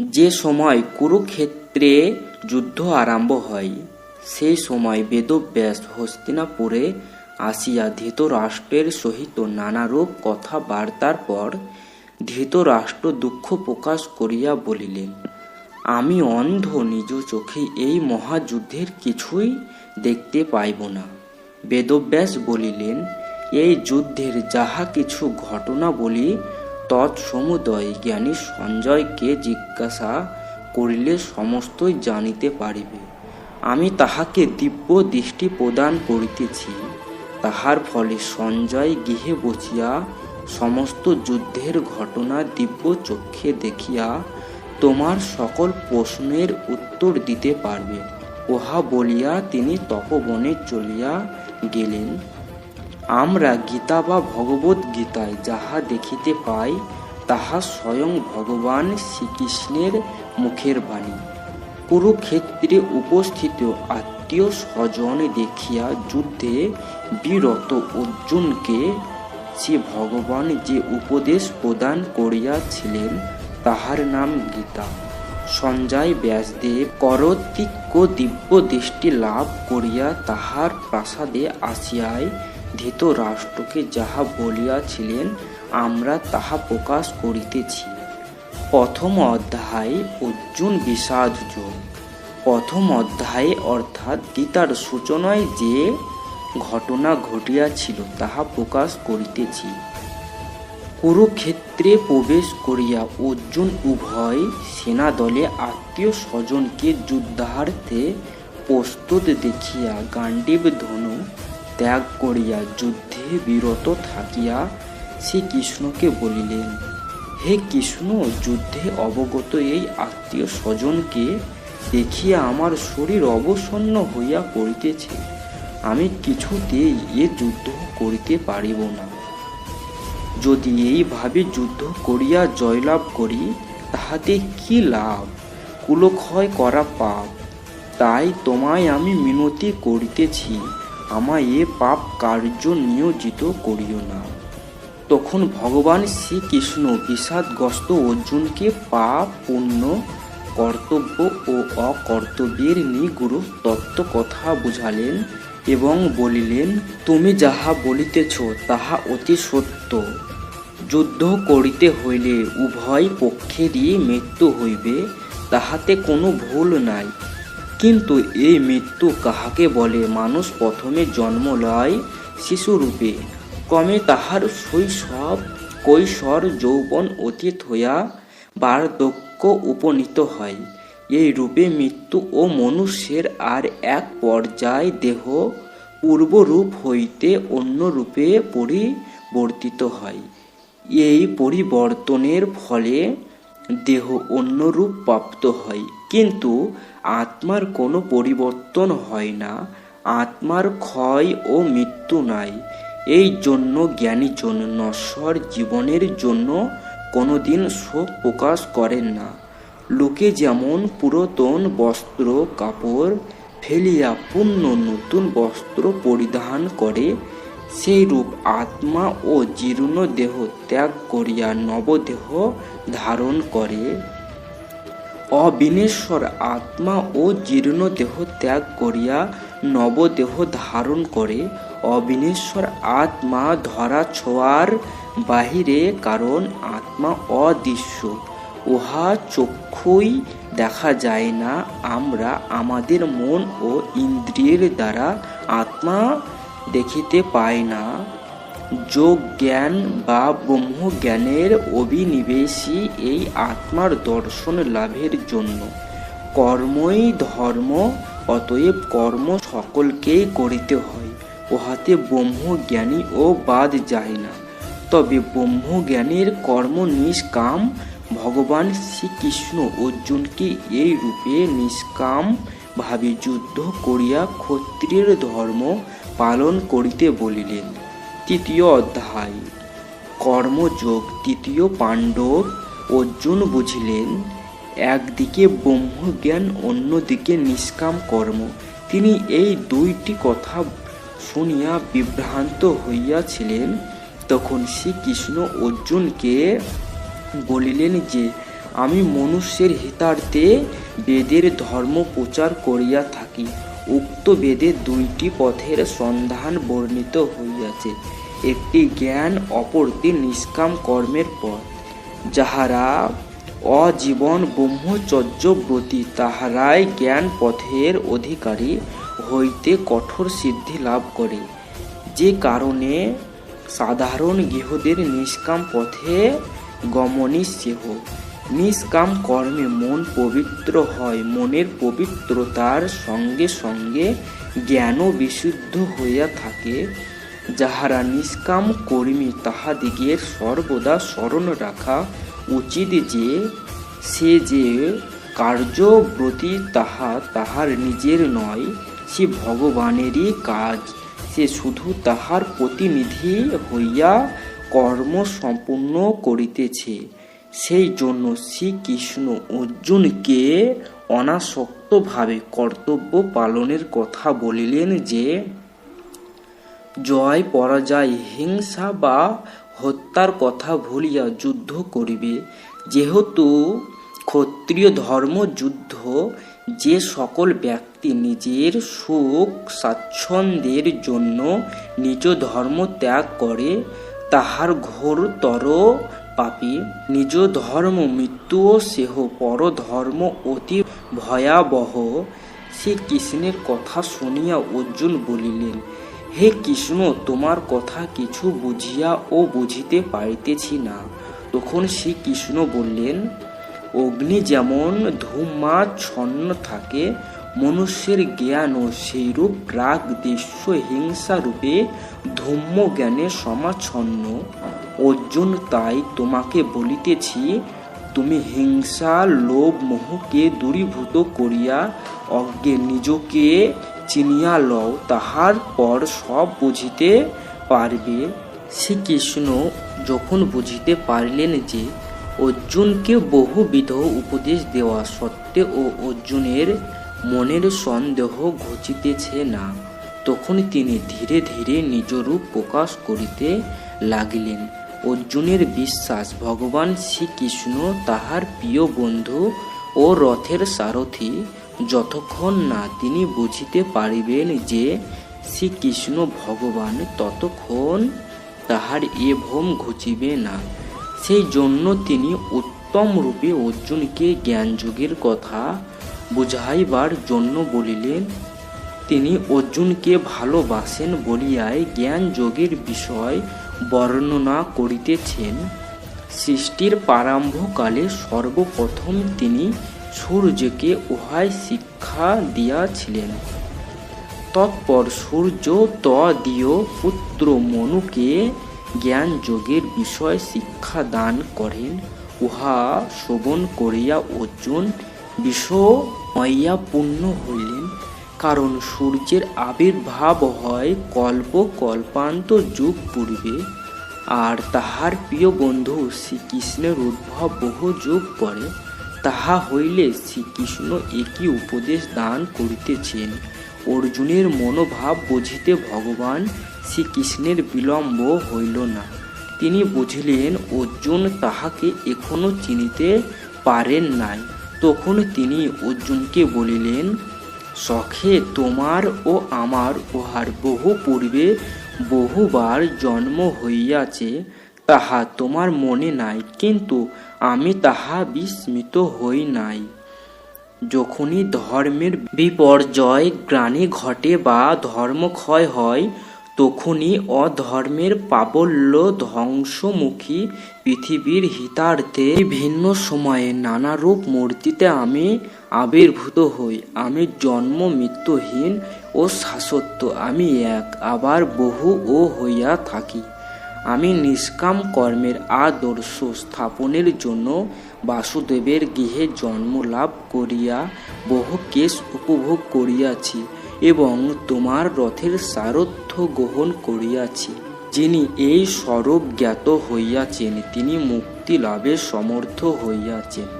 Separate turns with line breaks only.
যে সময় কুরুক্ষেত্রে যুদ্ধ আরম্ভ হয়, সেই সময় বেদব্যাস হস্তিনাপুরে আসিয়া ধৃতরাষ্ট্রের সহিত নানারূপ কথাবার্তার পর ধৃতরাষ্ট্র দুঃখ প্রকাশ করিয়া বলিলেন, আমি অন্ধ নিজ চোখে এই মহাযুদ্ধের কিছুই দেখতে পাইব না। বেদব্যাস বলিলেন, এই যুদ্ধের যাহা কিছু ঘটনা বলি তৎসমুদয় জ্ঞানী সঞ্জয়কে জিজ্ঞাসা করিলে সমস্তই জানিতে পারিবে। আমি তাহাকে দিব্য দৃষ্টি প্রদান করিতেছি। তাহার ফলে সঞ্জয় গৃহে বসিয়া সমস্ত যুদ্ধের ঘটনা দিব্য চক্ষে দেখিয়া তোমার সকল প্রশ্নের উত্তর দিতে পারবে। উহা বলিয়া তিনি তপবনে চলিয়া গেলেন। আমরা গীতা বা ভগবত গীতায় যাহা দেখিতে পাই, তাহা স্বয়ং ভগবান শ্রীকৃষ্ণের মুখের বাণী। কুরুক্ষেত্রে উপস্থিত আত্মীয় স্বজন দেখিয়া যুদ্ধে বিরত অর্জুনকে সে ভগবান যে উপদেশ প্রদান করিয়াছিলেন, তাহার নাম গীতা। সঞ্জয় ব্যাসদেব করতিক্য দিব্য দৃষ্টি লাভ করিয়া তাহার প্রাসাদে আসিয়ায় ধৃতরাষ্ট্রকে যাহা বলিয়াছিলেন, আমরা তাহা প্রকাশ করিতেছি। প্রথম অধ্যায়, অর্জুন বিষাদ যোগ। প্রথম অধ্যায়ে অর্থাৎ গীতার সূচনায় যে ঘটনা ঘটিয়াছিল, তাহা প্রকাশ করিতেছি। কুরুক্ষেত্রে প্রবেশ করিয়া অর্জুন উভয় সেনাদলে আত্মীয় স্বজনকে যুদ্ধার্থে প্রস্তুত দেখিয়া গান্ডীব ধনু ত্যাগ করিয়া যুদ্ধে বিরত থাকিয়া শ্রীকৃষ্ণকে বলিলেন, হে কৃষ্ণ, যুদ্ধে অবগত এই আত্মীয় স্বজনকে দেখিয়া আমার শরীর অবসন্ন হইয়া পড়িতেছে। আমি কিছুতেই এ যুদ্ধ করিতে পারিব না। যদি এইভাবে যুদ্ধ করিয়া জয়লাভ করি, তাহাতে কি লাভ? কুলক্ষয় করা পাপ। তাই তোমায় আমি মিনতি করিতেছি। আমায় এ পাপ কার্য নিয়োজিত করিও না। তখন ভগবান শ্রীকৃষ্ণ বিষাদগ্রস্ত অর্জুনকে পাপ, পুণ্য, কর্তব্য ও অকর্তব্যের নিগুরু তত্ত্ব কথা বুঝালেন এবং বলিলেন, তুমি যাহা বলিতেছ, তাহা অতি সত্য। যুদ্ধ করিতে হইলে উভয় পক্ষেরই মৃত্যু হইবে, তাহাতে কোনো ভুল নাই। কিন্তু এই মৃত্যু কাহাকে বলে? মানুষ প্রথমে জন্ম লয় শিশুরূপে ক্রমে তাহার শৈশব, কৈশোর, যৌবন অতীত হইয়া বার্ধক্য উপনীত হয়। এই রূপে মৃত্যু ও মনুষ্যের আর এক পর্যায় দেহ পূর্বরূপ হইতে অন্য রূপে পরিবর্তিত হয়। এই পরিবর্তনের ফলে দেহ অন্য রূপ প্রাপ্ত হয়। কিন্তু আত্মার কোনো পরিবর্তন হয় না। আত্মার ক্ষয় ও মৃত্যু নাই। এই জন্য জ্ঞানী জ্ঞানীজন নশ্বর জীবনের জন্য কোনোদিন শোক প্রকাশ করেন না। লোকে যেমন পুরাতন বস্ত্র, কাপড় ফেলিয়া পূর্ণ নতুন বস্ত্র পরিধান করে, সেই রূপ আত্মা ও জীর্ণ দেহ ত্যাগ করিয়া নবদেহ ধারণ করে। অবিনেশ্বর আত্মা ও জীর্ণ দেহ ত্যাগ করিয়া নবদেহ ধারণ করে। অবিনেশ্বর আত্মা ধরা ছোঁয়ার বাহিরে কারণ আত্মা অদৃশ্য। উহা চক্ষুই দেখা যায় না। আমরা আমাদের মন ও ইন্দ্রিয়ের দ্বারা আত্মা দেখিতে পাই না। যোগ জ্ঞান বা ব্রহ্মজ্ঞানের অভিনিবেশই এই আত্মার দর্শন লাভের জন্য। কর্মই ধর্ম, অতএব কর্ম সকলকেই করিতে হয়, উহাতে ব্রহ্মজ্ঞানী ও বাদ যায় না। তবে ব্রহ্মজ্ঞানের কর্ম নিষ্কাম ভগবান শ্রীকৃষ্ণ অর্জুনকে এই রূপে নিষ্কাম ভাবে যুদ্ধ করিয়া ক্ষত্রিয়ের ধর্ম পালন করিতে বলিলেন। তৃতীয় অধ্যায়। কর্মযোগ তৃতীয় পাণ্ডব অর্জুন বুঝিলেন, একদিকে ব্রহ্মজ্ঞান, অন্যদিকে নিষ্কাম কর্ম। তিনি এই দুইটি কথা শুনিয়া বিভ্রান্ত হইয়াছিলেন। তখন শ্রীকৃষ্ণ অর্জুনকে বলিলেন যে, আমি মনুষ্যের হিতার্থে বেদের ধর্ম প্রচার করিয়া থাকি। উক্ত বেদে দুইটি পথের সন্ধান বর্ণিত হইয়াছে। একটি জ্ঞান অপরটি নিষ্কাম কর্মের পথ। যাহারা অজীবন ব্রহ্মচর্য ব্রতী, তাহারাই জ্ঞান পথের অধিকারী হইতে কঠোর সিদ্ধি লাভ করে। যে কারণে সাধারণ গৃহদের নিষ্কাম পথে গমনই সেহ। নিষ্কাম কর্মে মন পবিত্র হয়, মনের পবিত্রতার সঙ্গে সঙ্গে জ্ঞানও বিশুদ্ধ হইয়া থাকে। যাহারা নিষ্কাম কর্মী, তাহাদিগের সর্বদা স্মরণ রাখা উচিত যে, সে যে কার্যব্রতী তাহা তাহার নিজের নয়, সে ভগবানেরই কাজ। সে শুধু তাহার প্রতিনিধি হইয়া কর্ম সম্পূর্ণ করিতেছে। সেই জন্য শ্রীকৃষ্ণ অর্জুনকে অনাসক্তভাবে কর্তব্য পালনের কথা বলিলেন যে জয় পরাজয়, হিংসা বা হত্যার কথা ভুলিয়া যুদ্ধ করিবে। যেহেতু ক্ষত্রিয় ধর্ম যুদ্ধ, যে সকল ব্যক্তি নিজের সুখ স্বাচ্ছন্দ্যের জন্য নিজ ধর্ম ত্যাগ করে, তাহার ঘোরতর পাপী নিজ ধর্ম মৃত্যুও সেহ পরধর্ম অতি ভয়াবহ। সে কৃষ্ণের কথা শুনিয়া অর্জুন বলিলেন হে কৃষ্ণ, তোমার কথা কিছু বুঝিয়া ও বুঝিতে পারিতেছি না। তখন শ্রী কৃষ্ণ বললেন, অগ্নি যেমন ধূমাচ্ছন্ন থাকে, মনুষ্যের জ্ঞান জ্ঞানও সেইরূপ রাগ দৃশ্য হিংসা রূপে ধূম্য জ্ঞানে সমাচ্ছন্ন। অর্জুন তাই তোমাকে বলিতেছি, তুমি হিংসা, লোভ, মোহকে দূরীভূত করিয়া অজ্ঞে নিজকে চিনিয়া লও, তাহার পর সব বুঝিতে পারবে। শ্রীকৃষ্ণ যখন বুঝিতে পারলেন যে অর্জুনকে বহুবিধ উপদেশ দেওয়া সত্ত্বেও অর্জুনের মনের সন্দেহ ঘুচিতেছে না, তখন তিনি ধীরে ধীরে নিজ রূপ প্রকাশ করিতে লাগিলেন। অর্জুনের বিশ্বাস, ভগবান শ্রীকৃষ্ণ তাহার প্রিয় বন্ধু ও রথের সারথি যতক্ষণ না তিনি বুঝিতে পারিবেন যে শ্রীকৃষ্ণ ভগবান ততক্ষণ তাহার এ ভ্রম ঘুচিবে না। সেই জন্য তিনি উত্তম রূপে অর্জুনকে জ্ঞানযোগের কথা বুঝাইবার জন্য বলিলেন, তিনি অর্জুনকে ভালোবাসেন বলিয়াই জ্ঞান যোগের বিষয় বর্ণনা করিতেছেন। সৃষ্টির প্রারম্ভকালে সর্বপ্রথম তিনি সূর্যকে উহায় শিক্ষা দিয়াছিলেন। তৎপর সূর্য তদীয় পুত্র মনুকে জ্ঞান যোগের বিষয় শিক্ষা দান করেন। উহা শ্রবণ করিয়া অর্জুন পূর্ণ হইলেন, কারণ সূর্যের আবির্ভাব হয় কল্প কল্পান্ত যুগ পূর্বে, আর তাহার প্রিয় বন্ধু শ্রীকৃষ্ণের উদ্ভব বহু যুগ পরে। তাহা হইলে শ্রীকৃষ্ণ একই উপদেশ দান করিতেছেন। অর্জুনের মনোভাব বুঝিতে ভগবান শ্রীকৃষ্ণের বিলম্ব হইল না। তিনি বুঝিলেন, অর্জুন তাহাকে এখনও চিনিতে পারেন নাই। তখন তিনি অর্জুনকে বলিলেন, সখে, তোমার ও আমার উহার বহু পূর্বে বহুবার জন্ম হইয়াছে। তাহা তোমার মনে নাই, কিন্তু আমি তাহা বিস্মিত হই নাই। যখনই ধর্মের বিপর্যয় গ্রাণে ঘটে বা ধর্মক্ষয় হয়, তখনই অধর্মের প্রাবল্য ধ্বংসমুখী পৃথিবীর হিতার্থে ভিন্ন সময়ে নানারূপ মূর্তিতে আমি আবির্ভূত হই। আমি জন্ম মৃত্যুহীন ও শাশ্বত, আমি এক, আবার বহু ও হইয়া থাকি। আমি নিষ্কাম কর্মের আদর্শ স্থাপনের জন্য বাসুদেবের গৃহে জন্ম লাভ করিয়া বহু কেশ উপভোগ করিয়াছি এবং তোমার রথের সারথ্য গ্রহণ করিয়াছি। যিনি এই স্বরূপ জ্ঞাত হইয়াছেন, তিনি মুক্তি লাভে সমর্থ হইয়াছেন।